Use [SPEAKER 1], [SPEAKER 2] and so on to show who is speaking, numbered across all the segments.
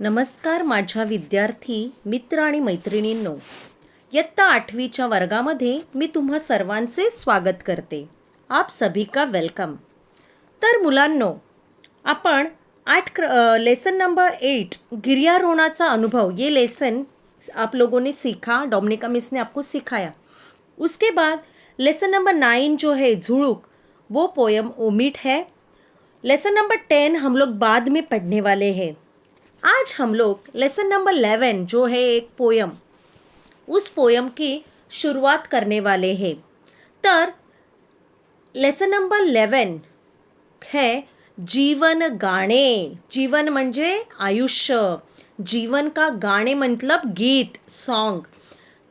[SPEAKER 1] नमस्कार माझ्या विद्यार्थी मित्र आणि मैत्रिणींनो. इयत्ता आठवीच्या वर्गामध्ये मी तुम्हा सर्वांचे स्वागत करते. आप सभी का वेलकम तर मुलांनो आपण आठ क्र लेसन नंबर एट गिर्यारोहणाचा अनुभव ये लेसन आप लोगों ने सीखा डोमिनिका मिस ने आपको सिखाया. उसके बाद लेसन नंबर नाइन जो है झुड़ुक वो पोयम ओमिट है. लेसन नंबर टेन हम लोग बाद में पढ़ने वाले हैं. आज हम लोग लेसन नंबर इलेवन जो है एक पोयम उस पोयम की शुरुआत करने वाले हैं। तर लेसन नंबर इलेवन है जीवन गाणे। जीवन म्हणजे आयुष्य। जीवन का गाणे मतलब गीत सॉन्ग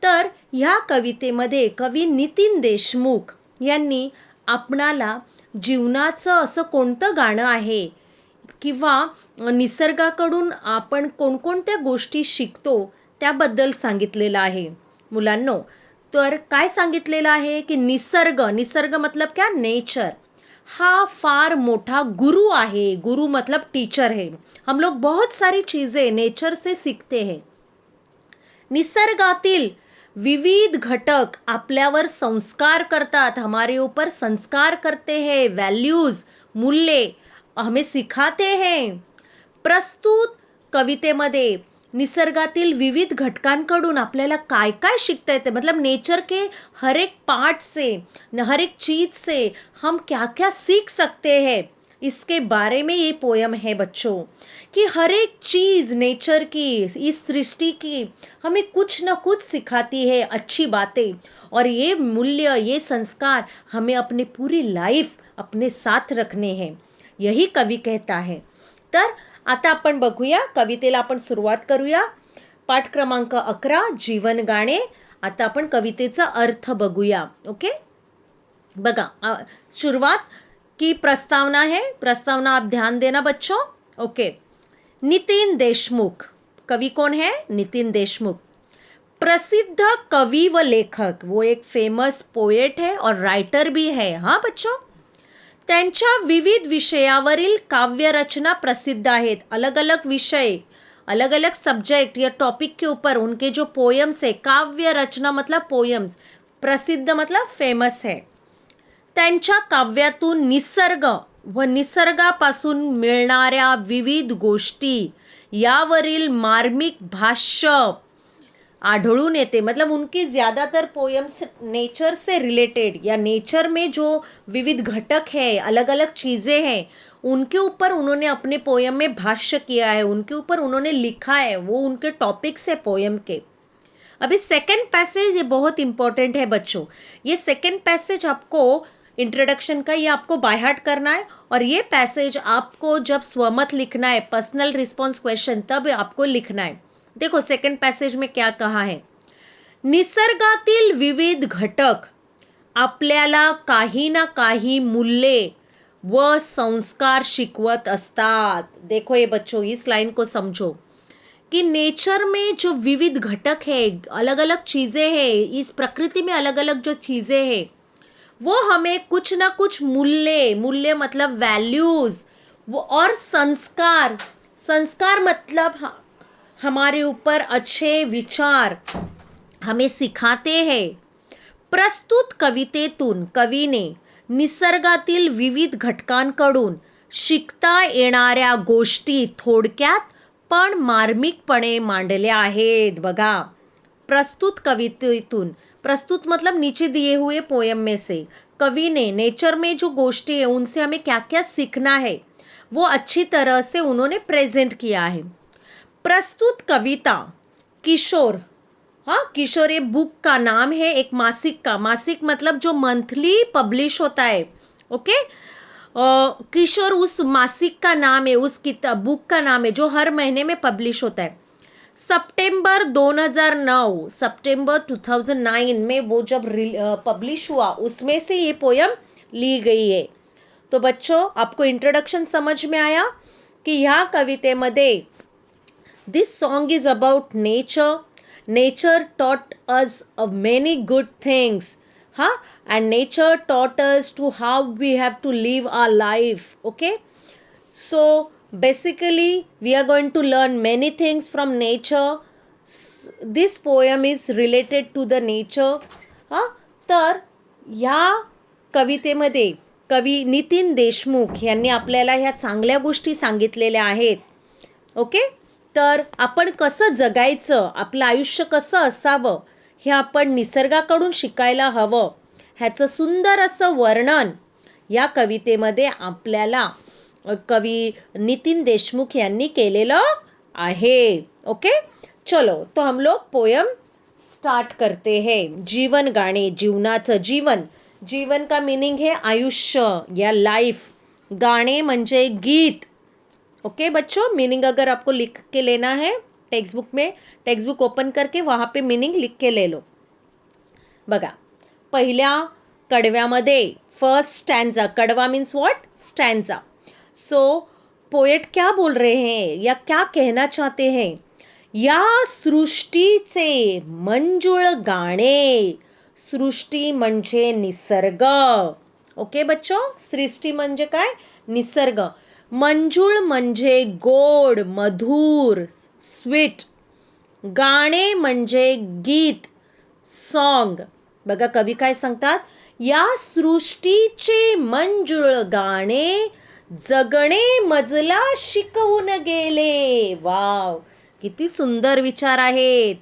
[SPEAKER 1] तर ह्या कवितेमध्ये कवी नितीन देशमुख यांनी आपणाला जीवनाचं असं कोणतं गाणं आहे? किंवा निसर्गाकडून आपण कोणकोणत्या गोष्टी शिकतो त्याबद्दल सांगितलेलं आहे. मुलांनो तर काय सांगितलेलं आहे की निसर्ग निसर्ग मतलब क्या? नेचर हा फार मोठा गुरु आहे. गुरु मतलब टीचर है. हम लोग बहुत सारी चीज़ें नेचर से सीखते हैं. निसर्गातील विविध घटक आपल्यावर संस्कार करतात. हमारे ऊपर संस्कार करते हैं. वैल्यूज मूल्य हमें सिखाते हैं. प्रस्तुत कवितेमध्ये निसर्गातील विविध घटकांकडून आपल्याला काय काय शिकता येते? मतलब नेचर के हर एक पार्ट से, हर एक चीज़ से हम क्या क्या सीख सकते हैं? इसके बारे में ये पोयम है बच्चों, कि हर एक चीज़ नेचर की, इस सृष्टि की हमें कुछ न कुछ सिखाती है, अच्छी बातें। और ये मूल्य, ये संस्कार हमें अपने पूरी लाइफ अपने साथ रखने हैं। यही कवी कहता आहे तर आता आपण बघूया कवितेला आपण सुरुवात करूया. पाठ क्रमांक अकरा जीवन गाणे. आता आपण कवितेचा अर्थ बघूया ओके? बघा सुरुवात की प्रस्तावना है. प्रस्तावना आप ध्यान देना बच्चों ओके? नितिन देशमुख कवि कौन है? नितिन देशमुख। प्रसिद्ध कवि व लेखक वो एक फेमस पोएट है और राइटर भी है हाँ बच्चों? त्यांच्या विविध विषयावरील काव्यरचना प्रसिद्ध आहेत. अलग अलग विषय अलग अलग सब्जेक्ट या टॉपिक के ऊपर उनके जो पोयम्स है काव्य रचना मतलब पोयम्स प्रसिद्ध मतलब फेमस है. त्यांच्या काव्यातून निसर्ग व निसर्गापासून मिळणाऱ्या विविध गोष्टी यावरील मार्मिक भाष्य आढळून येते. मतलब उनकी ज़्यादातर पोयम्स नेचर से रिलेटेड या नेचर में जो विविध घटक है अलग अलग चीज़ें हैं, उनके ऊपर उन्होंने अपने पोएम में भाष्य किया है, उनके ऊपर उन्होंने लिखा है, वो उनके टॉपिक्स है पोयम के। अभी सेकेंड पैसेज ये बहुत इंपॉर्टेंट है बच्चों। ये सेकेंड पैसेज आपको इंट्रोडक्शन का, ये आपको बाय करना है और ये पैसेज आपको जब स्वमत लिखना है पर्सनल रिस्पॉन्स क्वेश्चन तब आपको लिखना है। देखो सेकंड पैसेज में क्या कहा है? निसर्गातील विविध घटक आपल्याला काही ना काही मूल्ये व संस्कार शिकवत असतात. देखो ये बच्चों इस लाइन को समझो. कि नेचर में जो विविध घटक है अलग अलग चीज़ें हैं, इस प्रकृति में अलग अलग जो चीज़ें हैं, वो हमें कुछ ना कुछ मूल्य मूल्य मतलब वैल्यूज़ वो और संस्कार संस्कार मतलब हमारे ऊपर अच्छे विचार हमें सिखाते हैं। प्रस्तुत कवितेतून कवीने निसर्गातील विविध घटकांकडून शिकता येणाऱ्या गोष्टी थोडक्यात पण मार्मिकपणे मांडल्या आहेत. बघा प्रस्तुत कवितेतून प्रस्तुत मतलब नीचे दिए हुए पोयम में से कवि ने नेचर में जो गोष्टी है उनसे हमें क्या क्या सीखना है वो अच्छी तरह से उन्होंने प्रेजेंट किया है। प्रस्तुत कविता, किशोर। हाँ किशोर, ये बुक का नाम है, एक मासिक का। मासिक मतलब जो मंथली पब्लिश होता है ओके किशोर उस मासिक का नाम है, उस किताब बुक का नाम है, जो हर महीने में पब्लिश होता है। सितंबर 2009 सितंबर 2009 में वो जब पब्लिश हुआ, उसमें से ये पोयम ली गई है। तो बच्चों, आपको इंट्रोडक्शन समझ में आया की ह्या कवितेमध्ये this song is about nature nature taught us of many good things huh and nature taught us to how we have to live our life okay so basically we are going to learn many things from nature S- this poem is related to the nature हां तर ह्या कवितेमध्ये कवी नितीन देशमुख यांनी आपल्याला ह्या चांगल्या गोष्टी सांगितलेल्या आहेत ओके तर आपण कसं जगायचं? आपलं आयुष्य कसं असावं? हे आपण निसर्गाकडून शिकायला हवं. ह्याचं सुंदर असं वर्णन या कवितेमध्ये आपल्याला कवी नितीन देशमुख यांनी केलेलं आहे. ओके? चलो तो हम लोग पोयम स्टार्ट करते हैं. जीवन गाणे जीवनाचं जीवन. जीवन का मीनिंग है आयुष्य या लाईफ गाणे म्हणजे गीत. ओके, बच्चों मीनिंग अगर आपको लिख के लेना है टेक्स्ट बुक में टेक्स्ट बुक ओपन करके वहाँ पे मीनिंग लिख के ले लो। बघा, पहिल्या कडव्यामध्ये first stanza Kadwa means what stanza so poet क्या बोल रहे हैं, या क्या कहना चाहते हैं? या सृष्टीचे मंजुळ गाणे, सृष्टी म्हणजे निसर्ग. ओके, बच्चो, सृष्टी म्हणजे काय? निसर्ग. मंजूळ म्हणजे गोड मधुर स्वीट. गाणे म्हणजे गीत सॉन्ग बघा कवी काय सांगतात? या सृष्टीचे मंजूळ गाणे जगणे मजला शिकवून गेले. वाव! किती सुंदर विचार आहेत.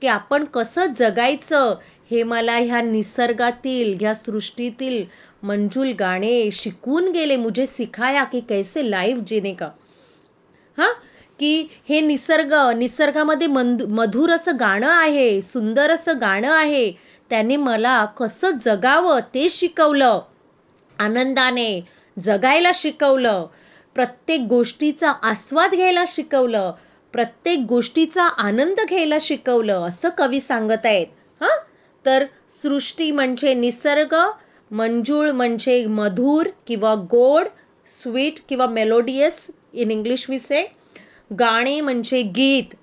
[SPEAKER 1] की आपण कसं जगायचं हे मला ह्या निसर्गातील ह्या सृष्टीतील मंजुल गाणे शिकून गेले मुझे सिखाया की कैसे लाईफ जीने का. हां? की हे निसर्ग निसर्गामध्ये मंद मधुर असं गाणं आहे सुंदर असं गाणं आहे त्याने मला कसं जगावं ते शिकवलं. आनंदाने जगायला शिकवलं. प्रत्येक गोष्टीचा आस्वाद घ्यायला शिकवलं. प्रत्येक गोष्टीचा आनंद घ्यायला शिकवलं असं कवी सांगत आहेत. हां? तर सृष्टी म्हणजे निसर्ग मंजूळ म्हणजे मधुर किंवा गोड स्वीट किंवा मेलोडियस इन इंग्लिश मी से गाणे म्हणजे गीत.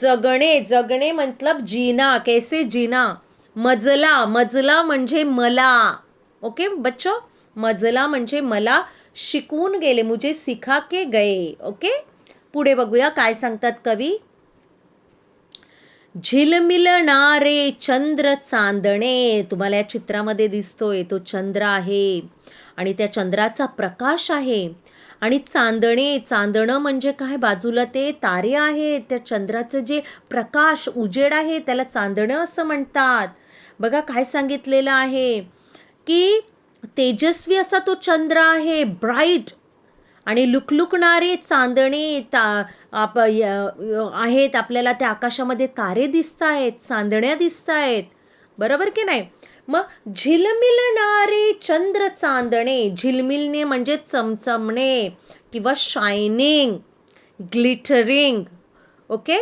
[SPEAKER 1] जगणे जगणे मतलब जीना कैसे जीना? मजला मजला म्हणजे मला. ओके बच्चो? मजला म्हणजे मला शिकवून गेले मुझे सिखा के गए. ओके पुढे बघूया काय सांगतात कवी. झिलमिलणारे चंद्र चांदणे. तुम्हाला या चित्रामध्ये दिसतोय तो चंद्र आहे आणि त्या चंद्राचा प्रकाश आहे. आणि चांदणे चांदणं म्हणजे काय? बाजूला ते तारे आहेत. त्या चंद्राचं जे प्रकाश उजेड आहे त्याला चांदणं असं म्हणतात. बघा काय सांगितलेलं आहे की तेजस्वी असा तो चंद्र आहे ब्राईट आणि लुकलुकणारे चांदणे ता आप य- आहेत आपल्याला त्या आकाशामध्ये तारे दिसत आहेत चांदण्या दिसत आहेत बरोबर की नाही? मग झिलमिलणारे चंद्र चांदणे झिलमिलणे म्हणजे चमचमणे किंवा शायनिंग ग्लिटरिंग ओके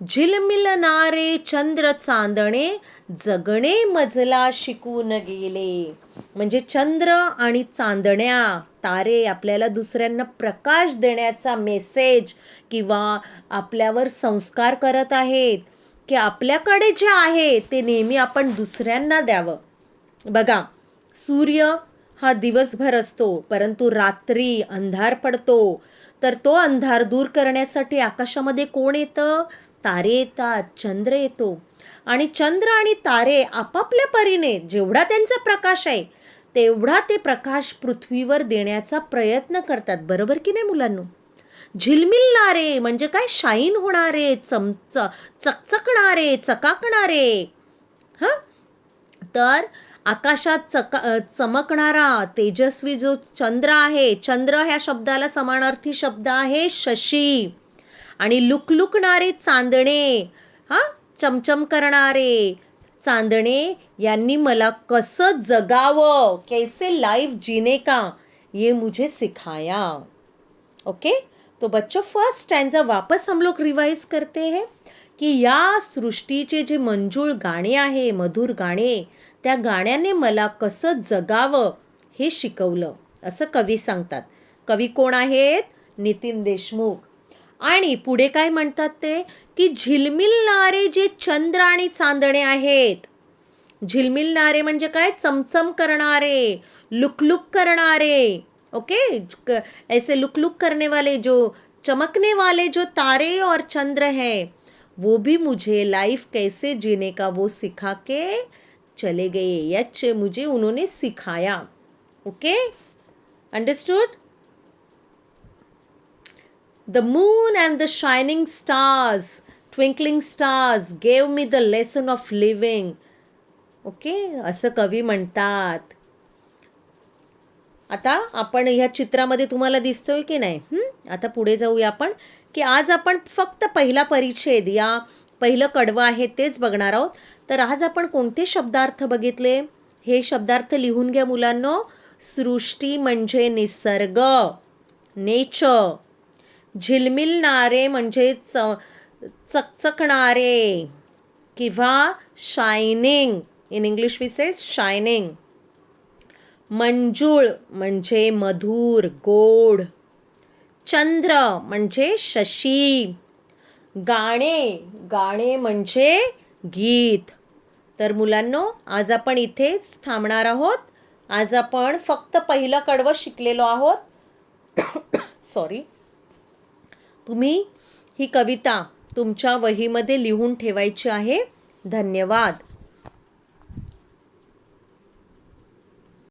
[SPEAKER 1] झिलमिलणारे चंद्र चांदणे जगणे मजला शिकून गेले. म्हणजे चंद्र आणि चांदण्या तारे आपल्याला दुसऱ्यांना प्रकाश देण्याचा मेसेज किंवा आपल्यावर संस्कार करत आहेत की आपल्याकडे जे आहे ते नेहमी आपण दुसऱ्यांना द्यावं. बघा सूर्य हा दिवसभर असतो परंतु रात्री अंधार पडतो. तर तो अंधार दूर करण्यासाठी आकाशामध्ये कोण येतं? तारे येतात चंद्र येतो. आणि चंद्र आणि तारे आपापल्या परीने जेवढा त्यांचा प्रकाश आहे तेवढा ते प्रकाश पृथ्वीवर देण्याचा प्रयत्न करतात. बरोबर की नाही मुलांनो? झिलमिलणारे म्हणजे काय? शाईन होणारे चमच चकचकणारे चकाकणारे. हां? तर आकाशात चका चमकणारा तेजस्वी जो चंद्र आहे चंद्र ह्या शब्दाला समानार्थी शब्द आहे शशी. आणि लुकलुकणारे चांदणे. हां? चमचम करणारे. चांदणे यांनी मला कसं जगावं? कैसे लाईफ जीने का? ये मुझे सिखाया. ओके? तो बच्चों फर्स्ट स्टँडचा वापस हम लोग रिवाइज करते हैं की या सृष्टीचे जे मंजूळ गाणे आहे मधुर गाणे त्या गाण्याने मला कसं जगावं हे शिकवलं. असं कवी सांगतात. कवी कोण आहेत? नितीन देशमुख. आणि पुढे काय म्हणतात ते? की झिलमिलणारे जे चंद्र आणि चांदणे आहेत. झिलमिलणारे म्हणजे काय? चमचम करणारे लुकलुक करणारे. ओके? क- ऐसे लुक लुक करने वाले जो चमकने वाले जो तारे और चंद्र हैं वो भी मुझे लाइफ कैसे जीने का वो सिखा के चले गए। यच मुझे उन्होंने सिखाया। Okay? Understood The moon and the shining stars, twinkling stars, gave me the lesson of living. Okay असं कवी म्हणतात. आता आपण ह्या चित्रामध्ये तुम्हाला दिसतोय की नाही? आता पुढे जाऊया आपण. की आज आपण फक्त पहिला परिच्छेद या पहिलं कडवं आहे तेच बघणार आहोत. तर आज आपण कोणते शब्दार्थ बघितले? हे शब्दार्थ लिहून घ्या मुलांनो. सृष्टी म्हणजे निसर्ग. नेचर. झिलमिलणारे म्हणजे च चकचकणारे किंवा shining in English we says shining मंजूळ म्हणजे मधुर गोड. चंद्र म्हणजे शशी. गाणे गाणे म्हणजे गीत. तर मुलांनो आज आपण इथेच थांबणार आहोत. आज आपण फक्त पहिलं कडवं शिकलेलो आहोत. सॉरी तुम्ही ही कविता तुमच्या वहीमध्ये लिहून ठेवायची आहे. धन्यवाद.